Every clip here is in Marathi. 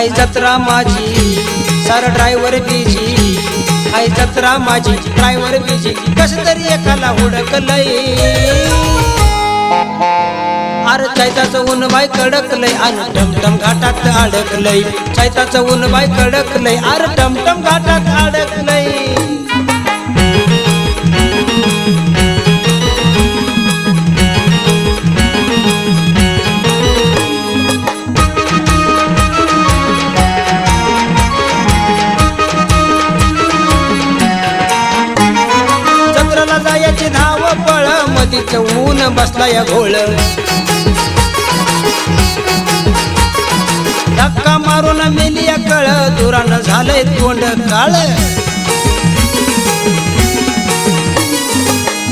हाय जत्रा माझी सार ड्रायव्हर बिजी हाय जत्रा माझी ड्रायव्हर बिजी कस तरी एकाला हुडकलय. अरे चैताचं ऊन बाय कडकलय अरे टमटम घाटात अडकलय. चैताचं ऊन बाय कडकलय. अरे टमटम घाटात जायची धाव पळ मधीच ऊन बसला या घोळ. धक्का मारून मेली या कळ दुरानं झालंय तोंड काळ.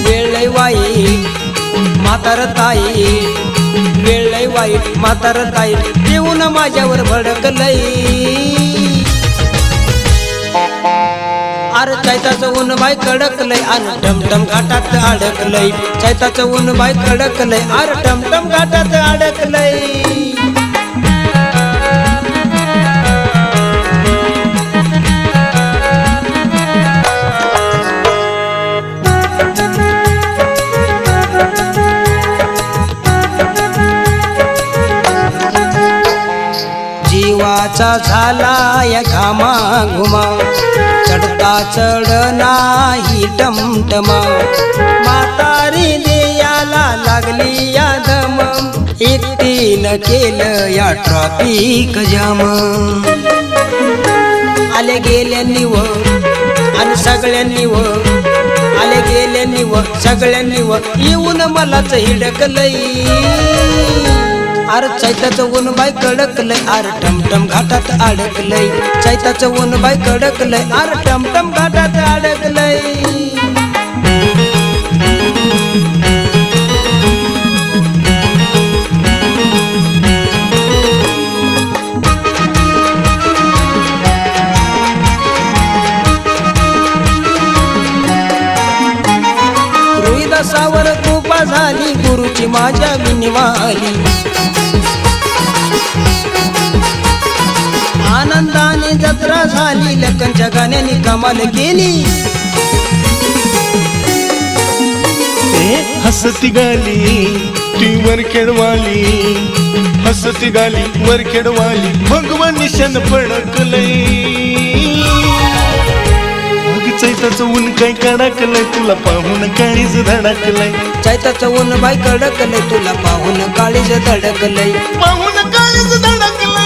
वेळ वाई म्हातार ताई. वेळ वाईट म्हातार ताई. देऊन माझ्यावर भडकलई अरे चैताचं ऊन बाय कडकलय अरे टमटम घाटात अडकलय. चैताचं ऊन बाय कडकलय अरे टमटम घाटात अडकलय. जीवाचा झाला या घामा घुमा. चढता चढ नाही टमटमा. म्हातारी देयाला लागली या दम एकटीनं केलं या ट्रॉपिक जाम आले गेल्यांनी व आणि सगळ्यांनी व आले गेल्यांनी व सगळ्यांनी व येऊन मलाच हिडकलई. अरे चैताचं ऊन बाय कडकलय अरे टमटम घाटात अडकलय चैताचं ऊन बाय कडकलय अरे टमटम घाटात अडकलय रोहिदासावर कृपा झाली गुरुची माझ्या विनिवाली. झाली लखनच्या गाण्याने कमाल केली. ए हसती गाली ती वर खेळवाली हसती गाली वर खेळवाली भगवान निशान फडकलय मग चैताचं ऊन काय कडाकलंय तुला पाहून काळीज धडकलय. चैताचं ऊन बाय कडकलय तुला पाहून काळीज धडकलय. पाहून काळीज धडकलय.